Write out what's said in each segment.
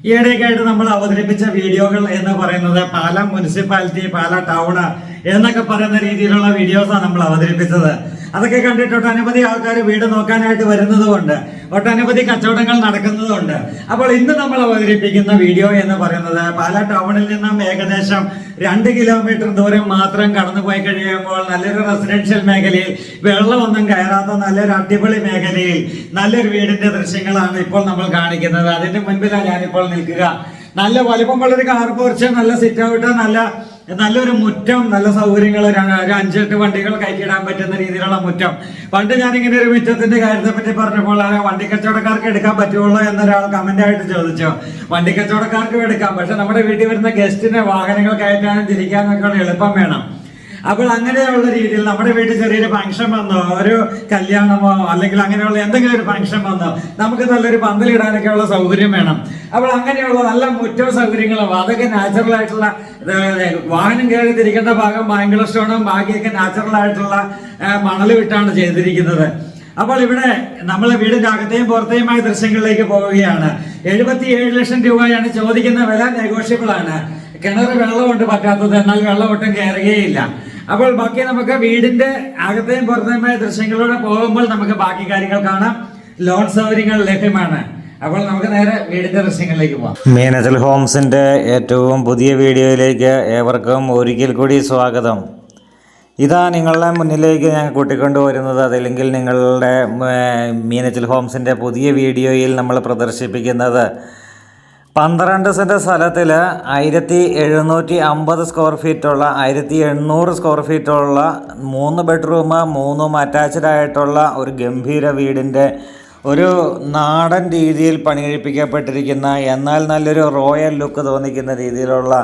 ഈയിടെയൊക്കെയായിട്ട് നമ്മൾ അവതരിപ്പിച്ച വീഡിയോകൾ എന്ന് പറയുന്നത് പാല മുനിസിപ്പാലിറ്റി പാല ടൗണ് എന്നൊക്കെ പറയുന്ന രീതിയിലുള്ള വീഡിയോസാണ് നമ്മൾ അവതരിപ്പിച്ചത്. അതൊക്കെ കണ്ടിട്ട് ഒട്ടനവധി ആൾക്കാർ വീട് നോക്കാനായിട്ട് വരുന്നതുകൊണ്ട് ഒട്ടനവധി കച്ചവടങ്ങൾ നടക്കുന്നതുകൊണ്ട്. അപ്പോൾ ഇന്ന് നമ്മൾ അവതരിപ്പിക്കുന്ന വീഡിയോ എന്ന് പറയുന്നത് പാലാ ടൗണിൽ നിന്നും ഏകദേശം രണ്ട് കിലോമീറ്റർ ദൂരം മാത്രം കടന്നു പോയി കഴിയുമ്പോൾ നല്ലൊരു റെസിഡൻഷ്യൽ മേഖലയിൽ വെള്ളമൊന്നും കയറാത്ത നല്ലൊരു അടിപൊളി മേഖലയിൽ നല്ലൊരു വീടിന്റെ ദൃശ്യങ്ങളാണ് ഇപ്പോൾ നമ്മൾ കാണിക്കുന്നത്. അതിന്റെ മുൻപിലാണ് ഞാനിപ്പോൾ നിൽക്കുക. നല്ല വലുപ്പമുള്ളൊരു കാർ പോർച്ച് നല്ല സിറ്റ് ഔട്ട് നല്ല നല്ലൊരു മുറ്റം നല്ല സൗകര്യങ്ങൾ ഒരു അഞ്ചെട്ട് വണ്ടികൾ കയറ്റിയിടാൻ പറ്റുന്ന രീതിയിലുള്ള മുറ്റം. പണ്ട് ഞാനിങ്ങനെ ഒരു മുറ്റത്തിന്റെ കാര്യത്തെ പറ്റി പറഞ്ഞപ്പോൾ വണ്ടി കച്ചവടക്കാർക്ക് എടുക്കാൻ പറ്റുള്ളൂ എന്നൊരാൾ കമന്റ് ആയിട്ട് ചോദിച്ചു. വണ്ടി കച്ചവടക്കാർക്കും എടുക്കാം പക്ഷെ നമ്മുടെ വീട്ടിൽ വരുന്ന ഗസ്റ്റിനെ വാഹനങ്ങൾ കയറ്റാനും തിരിക്കാനും ഒക്കെ എളുപ്പം വേണം. അപ്പോൾ അങ്ങനെയുള്ള രീതിയിൽ നമ്മുടെ വീട്ടിൽ ചെറിയൊരു ഫംഗ്ഷൻ വന്നോ ഒരു കല്യാണമോ അല്ലെങ്കിൽ അങ്ങനെയുള്ള എന്തെങ്കിലും ഒരു ഫംഗ്ഷൻ വന്നോ നമുക്ക് നല്ലൊരു പന്തലിടാനൊക്കെ ഉള്ള സൗകര്യം വേണം. അപ്പോൾ അങ്ങനെയുള്ള നല്ല മുറ്റവും സൗകര്യങ്ങളും അതൊക്കെ നാച്ചുറൽ ആയിട്ടുള്ള വാഹനം കയറി തിരിക്കേണ്ട ഭാഗം ബാംഗ്ലർ സ്റ്റോണും ബാക്കിയൊക്കെ നാച്ചുറൽ ആയിട്ടുള്ള മണൽ വിട്ടാണ് ചെയ്തിരിക്കുന്നത്. അപ്പോൾ ഇവിടെ നമ്മൾ വീടിന്റെ അകത്തെയും പുറത്തെയുമായ ദൃശ്യങ്ങളിലേക്ക് പോവുകയാണ്. എഴുപത്തി ഏഴ് ലക്ഷം രൂപയാണ് ചോദിക്കുന്ന വില നെഗോഷ്യബിൾ ആണ്. കിണർ വെള്ളമുണ്ട് പറ്റാത്തത് എന്നാൽ വെള്ളം ഒട്ടും കയറുകയില്ല. അപ്പോൾ ബാക്കി നമുക്ക് വീടിന്റെ അകത്തെയും പുറത്തേമായ ദൃശ്യങ്ങളിലൂടെ പോകുമ്പോൾ നമുക്ക് ബാക്കി കാര്യങ്ങൾ കാണാം. ലോൺ സൗകര്യങ്ങൾ ലഭ്യമാണ്. അപ്പോൾ നമുക്ക് നേരെ വീടിന്റെ ദൃശ്യങ്ങളിലേക്ക് പോകാം മീനച്ചൽ ഹോംസിന്റെ ഏറ്റവും പുതിയ വീഡിയോയിലേക്ക് ഏവർക്കും ഒരിക്കൽ കൂടി സ്വാഗതം. ഇതാ നിങ്ങളുടെ മുന്നിലേക്ക് ഞാൻ കൂട്ടിക്കൊണ്ടുവരുന്നത് അതല്ലെങ്കിൽ നിങ്ങളുടെ മീനച്ചൽ ഹോംസിന്റെ പുതിയ വീഡിയോയിൽ നമ്മൾ പ്രദർശിപ്പിക്കുന്നത് പന്ത്രണ്ട് സെന്റ് സ്ഥലത്തിൽ ആയിരത്തി എഴുന്നൂറ്റി അമ്പത് സ്ക്വയർ ഫീറ്റുള്ള ആയിരത്തി എണ്ണൂറ് സ്ക്വയർ ഫീറ്റുള്ള മൂന്ന് ബെഡ്റൂം മൂന്നും അറ്റാച്ച്ഡ് ആയിട്ടുള്ള ഒരു ഗംഭീര വീടിന്റെ ഒരു നാടൻ രീതിയിൽ പണികഴിപ്പിക്കപ്പെട്ടിരിക്കുന്ന എന്നാൽ നല്ലൊരു റോയൽ ലുക്ക് തോന്നിക്കുന്ന രീതിയിലുള്ള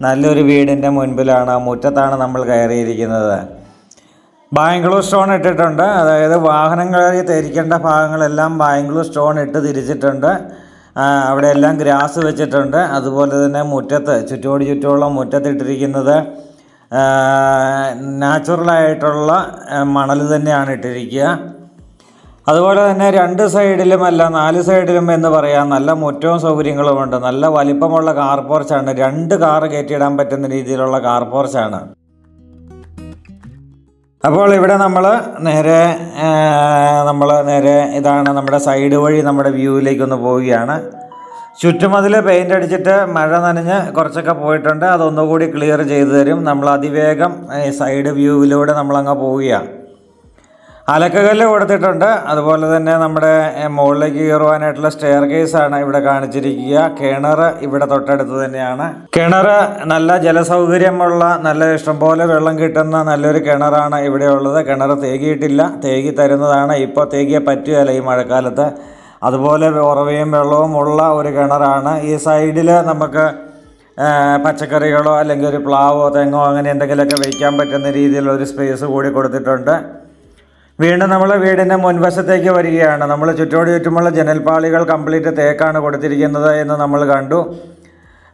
നല്ലൊരു വീടിന്റെ മുൻപിലാണ് മുറ്റത്താണ് നമ്മൾ കയറിയിരിക്കുന്നത്. ബാംഗ്ലൂർ സ്റ്റോൺ ഇട്ടിട്ടുണ്ട്. അതായത് വാഹനങ്ങളിൽ തിരിക്കേണ്ട ഭാഗങ്ങളെല്ലാം ബാംഗ്ലൂർ സ്റ്റോൺ ഇട്ട് തിരിച്ചിട്ടുണ്ട്. അവിടെ എല്ലാം ഗ്രാസ് വെച്ചിട്ടുണ്ട്. അതുപോലെ തന്നെ മുറ്റത്ത് ചുറ്റോട് ചുറ്റുമുള്ള മുറ്റത്തിട്ടിരിക്കുന്നത് നാച്ചുറലായിട്ടുള്ള മണൽ തന്നെയാണ് ഇട്ടിരിക്കുക. അതുപോലെ തന്നെ രണ്ട് സൈഡിലും അല്ല നാല് സൈഡിലും എന്ന് പറയാം നല്ല മുറ്റവും സൗകര്യങ്ങളുമുണ്ട്. നല്ല വലിപ്പമുള്ള കാർ പോർച്ചാണ്. രണ്ട് കാർ കയറ്റിയിടാൻ പറ്റുന്ന രീതിയിലുള്ള കാർ പോർച്ചാണ്. അപ്പോൾ ഇവിടെ നമ്മൾ നേരെ നമ്മൾ നേരെ ഇതാണ് നമ്മുടെ സൈഡ് വഴി നമ്മുടെ വ്യൂവിലേക്കൊന്ന് പോവുകയാണ്. ചുറ്റുമതിൽ പെയിന്റ് അടിച്ചിട്ട് മഴ നനഞ്ഞ് കുറച്ചൊക്കെ പോയിട്ടുണ്ട്. അതൊന്നുകൂടി ക്ലിയർ ചെയ്തു തരും. നമ്മൾ അതിവേഗം സൈഡ് വ്യൂവിലൂടെ നമ്മളങ്ങ് പോവുകയാണ്. അലക്കകല്ല് കൊടുത്തിട്ടുണ്ട്. അതുപോലെ തന്നെ നമ്മുടെ മുകളിലേക്ക് കയറുവാനായിട്ടുള്ള സ്റ്റെയർ കേസ് ആണ് ഇവിടെ കാണിച്ചിരിക്കുക. കിണർ ഇവിടെ തൊട്ടടുത്ത് തന്നെയാണ്. കിണർ നല്ല ജലസൗകര്യമുള്ള നല്ല ഇഷ്ടംപോലെ വെള്ളം കിട്ടുന്ന നല്ലൊരു കിണറാണ് ഇവിടെയുള്ളത് കിണർ തേകിയിട്ടില്ല. തേകി തരുന്നതാണ്. ഇപ്പോൾ തേകിയെ പറ്റുകയില്ല ഈ മഴക്കാലത്ത്. അതുപോലെ ഉറവയും വെള്ളവും ഉള്ള ഒരു കിണറാണ്. ഈ സൈഡിൽ നമുക്ക് പച്ചക്കറികളോ അല്ലെങ്കിൽ ഒരു പ്ലാവോ തെങ്ങോ അങ്ങനെ എന്തെങ്കിലുമൊക്കെ വയ്ക്കാൻ പറ്റുന്ന രീതിയിലുള്ള ഒരു സ്പേസ് കൂടി കൊടുത്തിട്ടുണ്ട്. വീണ്ടും നമ്മൾ വീടിന്റെ മുൻവശത്തേക്ക് വരികയാണ്. നമ്മൾ ചുറ്റോട് ചുറ്റുമുള്ള ജനൽപാളികൾ കംപ്ലീറ്റ് തേക്കാണ് കൊടുത്തിരിക്കുന്നത് എന്ന് നമ്മൾ കണ്ടു.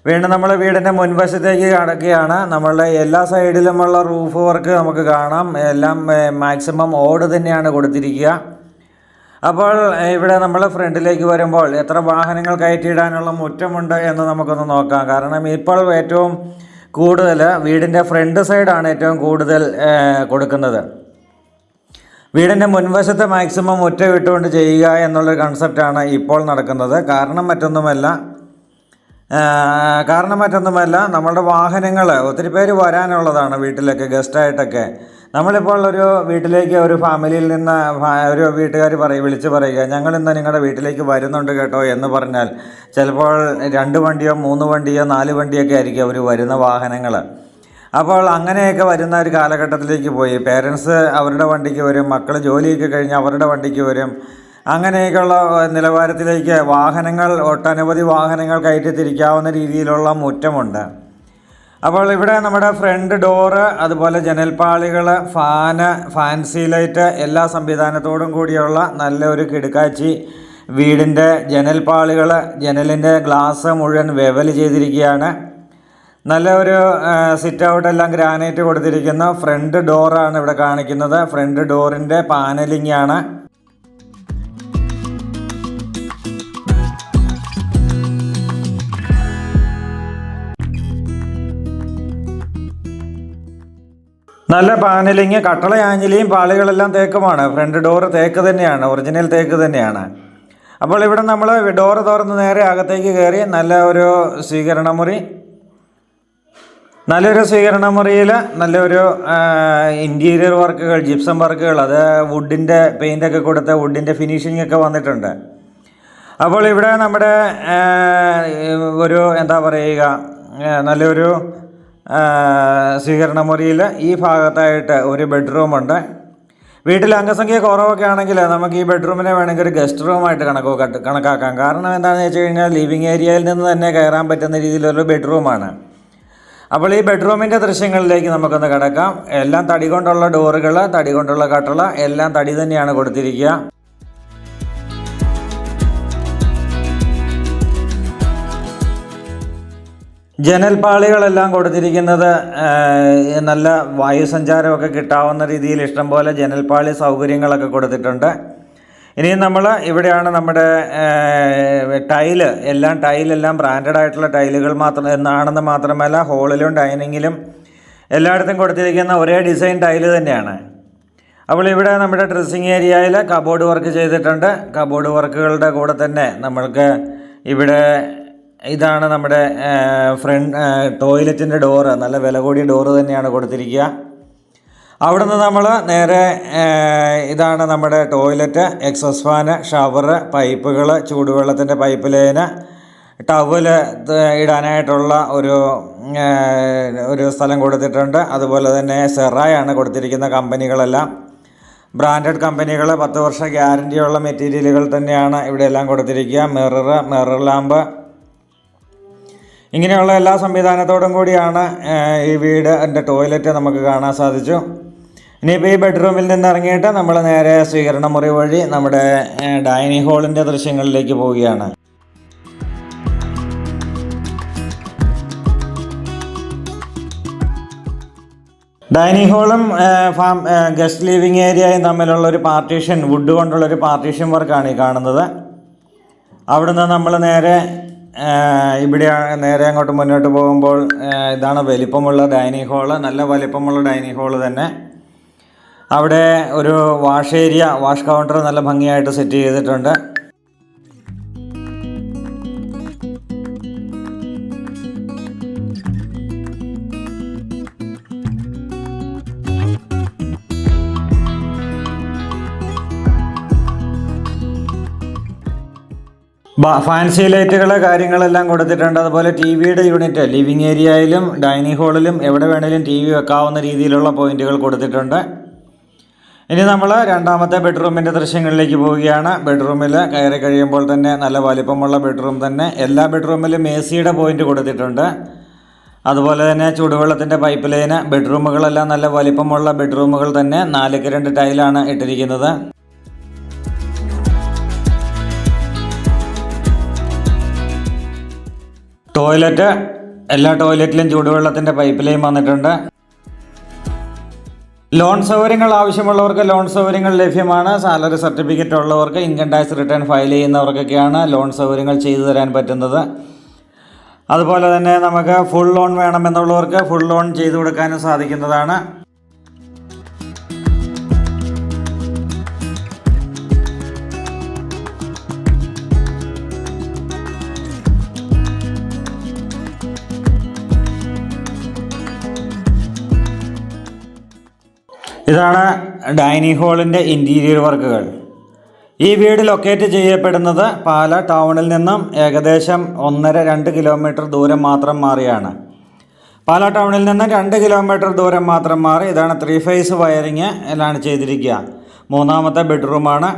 വീണ്ടും നമ്മൾ വീടിന്റെ മുൻവശത്തേക്ക് കടക്കുകയാണ്. നമ്മളുടെ എല്ലാ സൈഡിലുമുള്ള റൂഫ് വർക്ക് നമുക്ക് കാണാം. എല്ലാം മാക്സിമം ഓട് തന്നെയാണ് കൊടുത്തിരിക്കുക. അപ്പോൾ ഇവിടെ നമ്മൾ ഫ്രണ്ടിലേക്ക് വരുമ്പോൾ എത്ര വാഹനങ്ങൾ കയറ്റിയിടാനുള്ള മുറ്റമുണ്ട് എന്ന് നമുക്കൊന്ന് നോക്കാം. കാരണം ഇപ്പോൾ ഏറ്റവും കൂടുതൽ വീടിന്റെ ഫ്രണ്ട് സൈഡാണ് ഏറ്റവും കൂടുതൽ കൊടുക്കുന്നത്. വീടിന്റെ മുൻവശത്തെ മാക്സിമം മുറ്റ വിട്ടുകൊണ്ട് ചെയ്യുക എന്നുള്ളൊരു കൺസെപ്റ്റാണ് ഇപ്പോൾ നടക്കുന്നത്. കാരണം മറ്റൊന്നുമല്ല കാരണം മറ്റൊന്നുമല്ല നമ്മളുടെ വാഹനങ്ങൾ ഒത്തിരി പേര് വരാനുള്ളതാണ് വീട്ടിലൊക്കെ ഗസ്റ്റായിട്ടൊക്കെ നമ്മളിപ്പോൾ ഒരു വീട്ടിലേക്ക് ഒരു ഫാമിലിയിൽ നിന്ന് ഒരു വീട്ടുകാർ പറയും വിളിച്ച് പറയുക ഞങ്ങൾ ഇന്ന് നിങ്ങളുടെ വീട്ടിലേക്ക് വരുന്നുണ്ട് കേട്ടോ എന്ന് പറഞ്ഞാൽ ചിലപ്പോൾ രണ്ട് വണ്ടിയോ മൂന്ന് വണ്ടിയോ നാല് വണ്ടിയൊക്കെ ആയിരിക്കും അവർ വരുന്ന വാഹനങ്ങൾ അപ്പോൾ അങ്ങനെയൊക്കെ വരുന്ന ഒരു കാലഘട്ടത്തിലേക്ക് പോയി. പേരൻസ് അവരുടെ വണ്ടിക്ക് വരും മക്കൾ ജോലിയൊക്കെ കഴിഞ്ഞ് അവരുടെ വണ്ടിക്ക് വരും. അങ്ങനെയൊക്കെയുള്ള നിലവാരത്തിലേക്ക് വാഹനങ്ങൾ ഒട്ടനവധി വാഹനങ്ങൾ കയറ്റി തിരിക്കാവുന്ന രീതിയിലുള്ള മുറ്റമുണ്ട്. അപ്പോൾ ഇവിടെ നമ്മുടെ ഫ്രണ്ട് ഡോറ് അതുപോലെ ജനൽപ്പാളികൾ ഫാന് ഫാൻസി ലൈറ്റ് എല്ലാ സംവിധാനത്തോടും കൂടിയുള്ള നല്ലൊരു കിടുക്കാച്ചി വീടിന്റെ ജനൽപ്പാളികൾ ജനലിന്റെ ഗ്ലാസ് മുഴുവൻ വെവൽ ചെയ്തിരിക്കുകയാണ്. നല്ല ഒരു സിറ്റ് ഔട്ട് എല്ലാം ഗ്രാനൈറ്റ് കൊടുത്തിരിക്കുന്നു ഫ്രണ്ട് ഡോറാണ് ഇവിടെ കാണിക്കുന്നത്. ഫ്രണ്ട് ഡോറിന്റെ പാനലിംഗ് ആണ്. നല്ല പാനലിങ് കട്ടള ആഞ്ഞിലിയും പാളികളെല്ലാം തേക്കുമാണ്. ഫ്രണ്ട് ഡോറ് തേക്ക് തന്നെയാണ് ഒറിജിനൽ തേക്ക് തന്നെയാണ്. അപ്പോൾ ഇവിടെ നമ്മൾ ഡോറ് തുറന്ന് നേരെ അകത്തേക്ക് കയറി നല്ല ഒരു സ്വീകരണമുറി നല്ലൊരു സ്വീകരണ മുറിയിൽ നല്ലൊരു ഇന്റീരിയർ വർക്കുകൾ ജിപ്സം വർക്കുകൾ അത് വുഡിന്റെ പെയിന്റൊക്കെ കൊടുത്ത് വുഡിന്റെ ഫിനിഷിംഗ് ഒക്കെ വന്നിട്ടുണ്ട്. അപ്പോൾ ഇവിടെ നമ്മുടെ ഒരു എന്താ പറയുക നല്ലൊരു സ്വീകരണ മുറിയിൽ ഈ ഭാഗത്തായിട്ട് ഒരു ബെഡ്റൂമുണ്ട് വീട്ടിൽ അംഗസംഖ്യ കുറവൊക്കെ ആണെങ്കിൽ നമുക്ക് ഈ ബെഡ്റൂമിനെ വേണമെങ്കിൽ ഒരു ഗസ്റ്റ് റൂമായിട്ട് കണക്കോ കണക്കാക്കാം. കാരണം എന്താണെന്ന് വെച്ച് കഴിഞ്ഞാൽ ലിവിങ് ഏരിയയിൽ നിന്ന് തന്നെ കയറാൻ പറ്റുന്ന രീതിയിലൊരു ബെഡ്റൂമാണ് അപ്പോൾ ഈ ബെഡ്റൂമിന്റെ ദൃശ്യങ്ങളിലേക്ക് നമുക്കൊന്ന് കിടക്കാം. എല്ലാം തടി കൊണ്ടുള്ള ഡോറുകൾ തടി കൊണ്ടുള്ള കട്ടള എല്ലാം തടി തന്നെയാണ് കൊടുത്തിരിക്കുക. ജനൽപാളികളെല്ലാം കൊടുത്തിരിക്കുന്നത് നല്ല വായുസഞ്ചാരമൊക്കെ കിട്ടാവുന്ന രീതിയിൽ ഇഷ്ടംപോലെ ജനൽപാളി സൗകര്യങ്ങളൊക്കെ കൊടുത്തിട്ടുണ്ട്. ഇനിയും നമ്മൾ ഇവിടെയാണ് നമ്മുടെ ടൈൽ. എല്ലാം ടൈലെല്ലാം ബ്രാൻഡഡ് ആയിട്ടുള്ള ടൈലുകൾ മാത്രം എന്നാണെന്ന് മാത്രമല്ല ഹോളിലും ഡൈനിങ്ങിലും എല്ലായിടത്തും കൊടുത്തിരിക്കുന്ന ഒരേ ഡിസൈൻ ടൈൽ തന്നെയാണ്. അപ്പോൾ ഇവിടെ നമ്മുടെ ഡ്രസ്സിങ് ഏരിയയിൽ കബോർഡ് വർക്ക് ചെയ്തിട്ടുണ്ട്. കബോർഡ് വർക്കുകളുടെ കൂടെ തന്നെ നമ്മൾക്ക് ഇവിടെ ഇതാണ് നമ്മുടെ ഫ്രണ്ട് ടോയ്ലറ്റിന്റെ ഡോറ്. നല്ല വില കൂടിയ ഡോറ് തന്നെയാണ് കൊടുത്തിരിക്കുക. അവിടെ നിന്ന് നമ്മൾ നേരെ ഇതാണ് നമ്മുടെ ടോയ്ലറ്റ് എക്സോസ് ഫാന് ഷവർ പൈപ്പുകൾ ചൂടുവെള്ളത്തിന്റെ പൈപ്പ് ലൈന് ടവൽ ഇടാനായിട്ടുള്ള ഒരു ഒരു സ്ഥലം കൊടുത്തിട്ടുണ്ട്. അതുപോലെ തന്നെ സെറായാണ് കൊടുത്തിരിക്കുന്ന കമ്പനികളെല്ലാം. ബ്രാൻഡഡ് കമ്പനികൾ പത്ത് വർഷ ഗ്യാരന്റിയുള്ള മെറ്റീരിയലുകൾ തന്നെയാണ് ഇവിടെ എല്ലാം കൊടുത്തിരിക്കുക. മിറർ മിറർ ലാമ്പ് ഇങ്ങനെയുള്ള എല്ലാ സംവിധാനത്തോടും കൂടിയാണ് ഈ വീട് എന്റെ ടോയ്ലറ്റ് നമുക്ക് കാണാൻ സാധിച്ചു. ഇനിയിപ്പോൾ ഈ ബെഡ്റൂമിൽ നിന്ന് ഇറങ്ങിയിട്ട് നമ്മൾ നേരെ സ്വീകരണ മുറി വഴി നമ്മുടെ ഡൈനിങ് ഹാളിന്റെ ദൃശ്യങ്ങളിലേക്ക് പോവുകയാണ്. ഡൈനിങ് ഹാളും ഫാം ഗസ്റ്റ് ലിവിങ് ഏരിയയും തമ്മിലുള്ള ഒരു പാർട്ടീഷൻ വുഡ് കൊണ്ടുള്ള ഒരു പാർട്ടീഷൻ വർക്കാണ് ഈ കാണുന്നത്. അവിടുന്ന് നമ്മൾ നേരെ ഇവിടെ നേരെ അങ്ങോട്ട് മുന്നോട്ട് പോകുമ്പോൾ ഇതാണ് വലിപ്പമുള്ള ഡൈനിങ് ഹാൾ നല്ല വലിപ്പമുള്ള ഡൈനിങ് ഹാൾ തന്നെ. അവിടെ ഒരു വാഷ് ഏരിയ വാഷ് കൗണ്ടർ നല്ല ഭംഗിയായിട്ട് സെറ്റ് ചെയ്തിട്ടുണ്ട്. ഫാൻസി ലൈറ്റുകൾ കാര്യങ്ങളെല്ലാം കൊടുത്തിട്ടുണ്ട്. അതുപോലെ ടി വിയുടെ യൂണിറ്റ് ലിവിങ് ഏരിയയിലും ഡൈനിങ് ഹാളിലും എവിടെ വേണേലും ടി വി വെക്കാവുന്ന രീതിയിലുള്ള പോയിന്റുകൾ കൊടുത്തിട്ടുണ്ട്. ഇനി നമ്മൾ രണ്ടാമത്തെ ബെഡ്റൂമിന്റെ ദൃശ്യങ്ങളിലേക്ക് പോവുകയാണ്. ബെഡ്റൂമിൽ കയറി കഴിയുമ്പോൾ തന്നെ നല്ല വലിപ്പമുള്ള ബെഡ്റൂം തന്നെ. എല്ലാ ബെഡ്റൂമിലും എ സിയുടെ പോയിന്റ് കൊടുത്തിട്ടുണ്ട്. അതുപോലെ തന്നെ ചൂടുവെള്ളത്തിന്റെ പൈപ്പ് ലൈന് ബെഡ്റൂമുകളെല്ലാം നല്ല വലിപ്പമുള്ള ബെഡ്റൂമുകൾ തന്നെ. നാലുക്ക് രണ്ട് ടൈലാണ് ഇട്ടിരിക്കുന്നത്. ടോയ്ലറ്റ് എല്ലാ ടോയ്ലറ്റിലും ചൂടുവെള്ളത്തിന്റെ പൈപ്പ് ലൈൻ വന്നിട്ടുണ്ട്. ലോൺ സൗകര്യങ്ങൾ ആവശ്യമുള്ളവർക്ക് ലോൺ സൗകര്യങ്ങൾ ലഭ്യമാണ്. സാലറി സർട്ടിഫിക്കറ്റ് ഉള്ളവർക്ക് ഇൻകം ടാക്സ് റിട്ടേൺ ഫയൽ ചെയ്യുന്നവർക്കൊക്കെയാണ് ലോൺ സൗകര്യങ്ങൾ ചെയ്തു തരാൻ പറ്റുന്നത്. അതുപോലെ തന്നെ നമുക്ക് ഫുൾ ലോൺ വേണമെന്നുള്ളവർക്ക് ഫുൾ ലോൺ ചെയ്തു കൊടുക്കാനും സാധിക്കുന്നതാണ്. ഇതാണ് ഡൈനിങ് ഹാളിന്റെ ഇന്റീരിയർ വർക്കുകൾ. ഈ വീട് ലൊക്കേറ്റ് ചെയ്യപ്പെടുന്നത് പാല ടൗണിൽ നിന്നും ഏകദേശം ഒന്നര രണ്ട് കിലോമീറ്റർ ദൂരം മാത്രം മാറിയാണ്. പാല ടൗണിൽ നിന്ന് രണ്ട് കിലോമീറ്റർ ദൂരം മാത്രം മാറി ഇതാണ് ത്രീ ഫേസ് വയറിങ് എല്ലാം ചെയ്തിരിക്കുക. മൂന്നാമത്തെ ബെഡ്റൂമാണ്.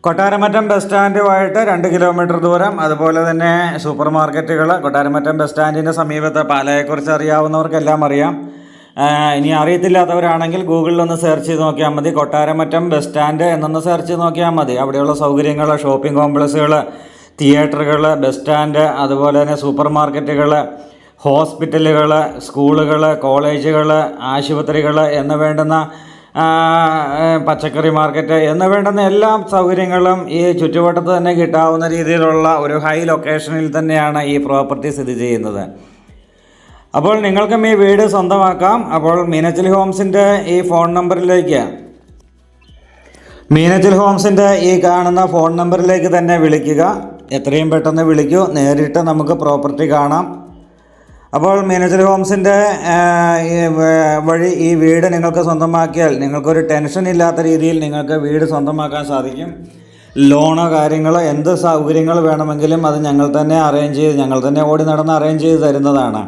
കൊട്ടാരമറ്റം ബസ് സ്റ്റാൻഡുമായിട്ട് രണ്ട് കിലോമീറ്റർ ദൂരം. അതുപോലെ തന്നെ സൂപ്പർ മാർക്കറ്റുകൾ കൊട്ടാരമറ്റം ബസ് സ്റ്റാൻഡിന്റെ സമീപത്തെ പാലയെക്കുറിച്ച് അറിയാവുന്നവർക്കെല്ലാം അറിയാം. ഇനി അറിയത്തില്ലാത്തവരാണെങ്കിൽ ഗൂഗിളിൽ ഒന്ന് സെർച്ച് ചെയ്ത് നോക്കിയാൽ മതി. കൊട്ടാരമറ്റം ബസ് സ്റ്റാൻഡ് എന്നൊന്ന് സെർച്ച് ചെയ്ത് നോക്കിയാൽ മതി. അവിടെയുള്ള സൗകര്യങ്ങൾ ഷോപ്പിംഗ് കോംപ്ലക്സുകൾ തിയേറ്ററുകൾ ബസ് സ്റ്റാൻഡ് അതുപോലെ തന്നെ സൂപ്പർ മാർക്കറ്റുകൾ ഹോസ്പിറ്റലുകൾ സ്കൂളുകൾ കോളേജുകൾ ആശുപത്രികൾ എന്ന് വേണ്ടുന്ന പച്ചക്കറി മാർക്കറ്റ് എന്ന് വേണ്ടുന്ന എല്ലാ സൗകര്യങ്ങളും ഈ ചുറ്റുവട്ടത്ത് തന്നെ കിട്ടാവുന്ന രീതിയിലുള്ള ഒരു ഹൈ ലൊക്കേഷനിൽ തന്നെയാണ് ഈ പ്രോപ്പർട്ടി സ്ഥിതി ചെയ്യുന്നത്. അപ്പോൾ നിങ്ങൾക്കും ഈ വീട് സ്വന്തമാക്കാം. അപ്പോൾ മീനച്ചൽ ഹോംസിന്റെ ഈ ഫോൺ നമ്പറിലേക്ക്. മീനച്ചൽ ഹോംസിന്റെ ഈ കാണുന്ന ഫോൺ നമ്പറിലേക്ക് തന്നെ വിളിക്കുക. എത്രയും പെട്ടെന്ന് വിളിക്കൂ. നേരിട്ട് നമുക്ക് പ്രോപ്പർട്ടി കാണാം. അപ്പോൾ മീനച്ചൽ ഹോംസിന്റെ വഴി ഈ വീട് നിങ്ങൾക്ക് സ്വന്തമാക്കിയാൽ നിങ്ങൾക്കൊരു ടെൻഷൻ ഇല്ലാത്ത രീതിയിൽ നിങ്ങൾക്ക് വീട് സ്വന്തമാക്കാൻ സാധിക്കും. ലോണോ കാര്യങ്ങളോ എന്ത് സൗകര്യങ്ങൾ വേണമെങ്കിലും അത് ഞങ്ങൾ തന്നെ അറേഞ്ച് ചെയ്ത് ഞങ്ങൾ തന്നെ ഓടി നടന്ന് അറേഞ്ച് ചെയ്ത് തരുന്നതാണ്.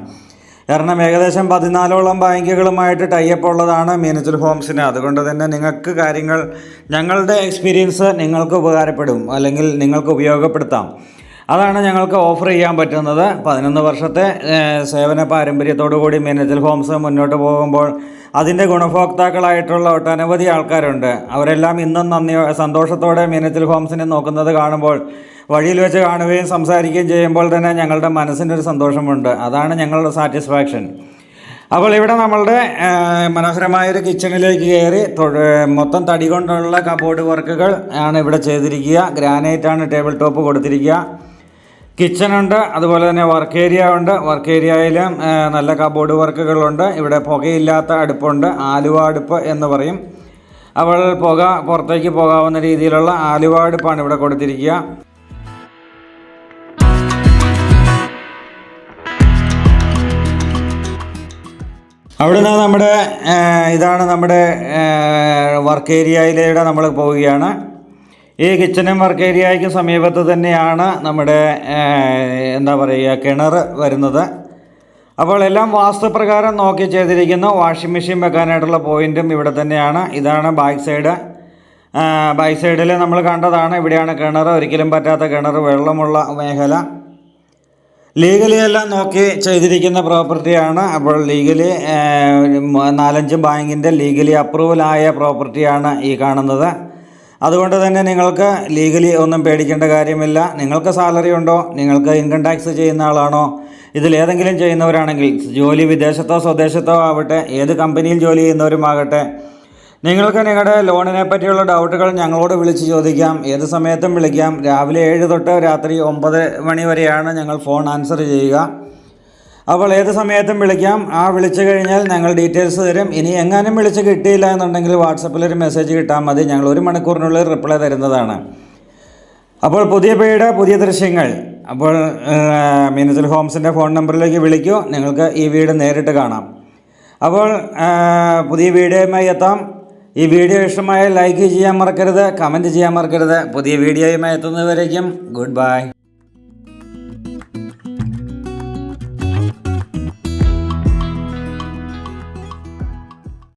കാരണം ഏകദേശം പതിനാലോളം ബാങ്കുകളുമായിട്ട് ടൈപ്പ് ഉള്ളതാണ് മീനച്ചൽ ഹോംസിന് അതുകൊണ്ട് തന്നെ നിങ്ങൾക്ക് കാര്യങ്ങൾ ഞങ്ങളുടെ എക്സ്പീരിയൻസ് നിങ്ങൾക്ക് ഉപകാരപ്പെടും അല്ലെങ്കിൽ നിങ്ങൾക്ക് ഉപയോഗപ്പെടുത്താം. അതാണ് ഞങ്ങൾക്ക് ഓഫർ ചെയ്യാൻ പറ്റുന്നത്. പതിനൊന്ന് വർഷത്തെ സേവന പാരമ്പര്യത്തോടു കൂടി മീനച്ചൽ ഹോംസ് മുന്നോട്ട് പോകുമ്പോൾ അതിന്റെ ഗുണഭോക്താക്കളായിട്ടുള്ള ഒട്ടനവധി ആൾക്കാരുണ്ട്. അവരെല്ലാം ഇന്നും നന്ദി സന്തോഷത്തോടെ മീനച്ചൽ ഹോംസിനെ നോക്കുന്നത് കാണുമ്പോൾ വഴിയിൽ വെച്ച് കാണുകയും സംസാരിക്കുകയും ചെയ്യുമ്പോൾ തന്നെ ഞങ്ങളുടെ മനസ്സിനൊരു സന്തോഷമുണ്ട്. അതാണ് ഞങ്ങളുടെ സാറ്റിസ്ഫാക്ഷൻ അപ്പോൾ ഇവിടെ നമ്മളുടെ മനോഹരമായൊരു കിച്ചണിലേക്ക് കയറി മൊത്തം തടി കൊണ്ടുള്ള കബോർഡ് വർക്കുകൾ ആണ് ഇവിടെ ചെയ്തിരിക്കുക. ഗ്രാനൈറ്റാണ് ടേബിൾ ടോപ്പ് കൊടുത്തിരിക്കുക. കിച്ചണുണ്ട് അതുപോലെ തന്നെ വർക്ക് ഏരിയ ഉണ്ട്. വർക്ക് ഏരിയയിലും നല്ല കബോർഡ് വർക്കുകളുണ്ട് ഇവിടെ പുകയില്ലാത്ത അടുപ്പുണ്ട്. ആലുവ അടുപ്പ് എന്ന് പറയും. അപ്പോൾ പുക പുറത്തേക്ക് പോകാവുന്ന രീതിയിലുള്ള ആലുവ അടുപ്പാണ് ഇവിടെ കൊടുത്തിരിക്കുക. അവിടുന്ന് നമ്മുടെ ഇതാണ് നമ്മുടെ വർക്ക് ഏരിയയിലൂടെ നമ്മൾ പോവുകയാണ്. ഈ കിച്ചനും വർക്ക് ഏരിയയ്ക്ക് സമീപത്ത് തന്നെയാണ് നമ്മുടെ എന്താ പറയുക കിണർ വരുന്നത്. അപ്പോൾ എല്ലാം വാസ്തുപ്രകാരം നോക്കി ചെയ്തിരിക്കുന്നു. വാഷിംഗ് മെഷീൻ വെക്കാനായിട്ടുള്ള പോയിന്റും ഇവിടെ തന്നെയാണ്. ഇതാണ് ബാക്ക് സൈഡ്. ബാക്ക് സൈഡിൽ നമ്മൾ കണ്ടതാണ്. ഇവിടെയാണ് കിണർ. ഒരിക്കലും പറ്റാത്ത കിണർ വെള്ളമുള്ള മേഖല. ലീഗലി എല്ലാം നോക്കി ചെയ്തിരിക്കുന്ന പ്രോപ്പർട്ടിയാണ്. അപ്പോൾ ലീഗലി നാലഞ്ച് ബാങ്കിന്റെ ലീഗലി അപ്രൂവലായ പ്രോപ്പർട്ടിയാണ് ഈ കാണുന്നത്. അതുകൊണ്ട് തന്നെ നിങ്ങൾക്ക് ലീഗലി ഒന്നും പേടിക്കേണ്ട കാര്യമില്ല. നിങ്ങൾക്ക് സാലറി ഉണ്ടോ? നിങ്ങൾക്ക് ഇൻകം ടാക്സ് ചെയ്യുന്ന ആളാണോ? ഇതിലേതെങ്കിലും ചെയ്യുന്നവരാണെങ്കിൽ ജോലി വിദേശത്തോ സ്വദേശത്തോ ആവട്ടെ ഏത് കമ്പനിയിൽ ജോലി ചെയ്യുന്നവരുമാകട്ടെ നിങ്ങൾക്ക് നിങ്ങളുടെ ലോണിനെ പറ്റിയുള്ള ഡൗട്ടുകൾ ഞങ്ങളോട് വിളിച്ച് ചോദിക്കാം. ഏത് സമയത്തും വിളിക്കാം. രാവിലെ ഏഴ് തൊട്ട് രാത്രി ഒമ്പത് മണി വരെയാണ് ഞങ്ങൾ ഫോൺ ആൻസർ ചെയ്യുക. അപ്പോൾ ഏത് സമയത്തും വിളിക്കാം. ആ വിളിച്ചു കഴിഞ്ഞാൽ ഞങ്ങൾ ഡീറ്റെയിൽസ് തരും. ഇനി എങ്ങാനും വിളിച്ച് കിട്ടിയില്ല എന്നുണ്ടെങ്കിൽ വാട്സപ്പിൽ ഒരു മെസ്സേജ് കിട്ടാൽ മതി. ഞങ്ങൾ ഒരു മണിക്കൂറിനുള്ളിൽ റിപ്ലൈ തരുന്നതാണ്. അപ്പോൾ പുതിയ പേയുടെ പുതിയ ദൃശ്യങ്ങൾ. അപ്പോൾ മീനച്ചൽ ഹോംസിന്റെ ഫോൺ നമ്പറിലേക്ക് വിളിക്കൂ. നിങ്ങൾക്ക് ഈ വീട് നേരിട്ട് കാണാം. അപ്പോൾ പുതിയ വീഡിയോയുമായി എത്താം. ഈ വീഡിയോ ഇഷ്ടമായ ലൈക്ക് ചെയ്യാൻ മറക്കരുത് കമന്റ് ചെയ്യാൻ മറക്കരുത്. പുതിയ വീഡിയോയുമായി എത്തുന്നതുവരേക്കും ഗുഡ് ബൈ.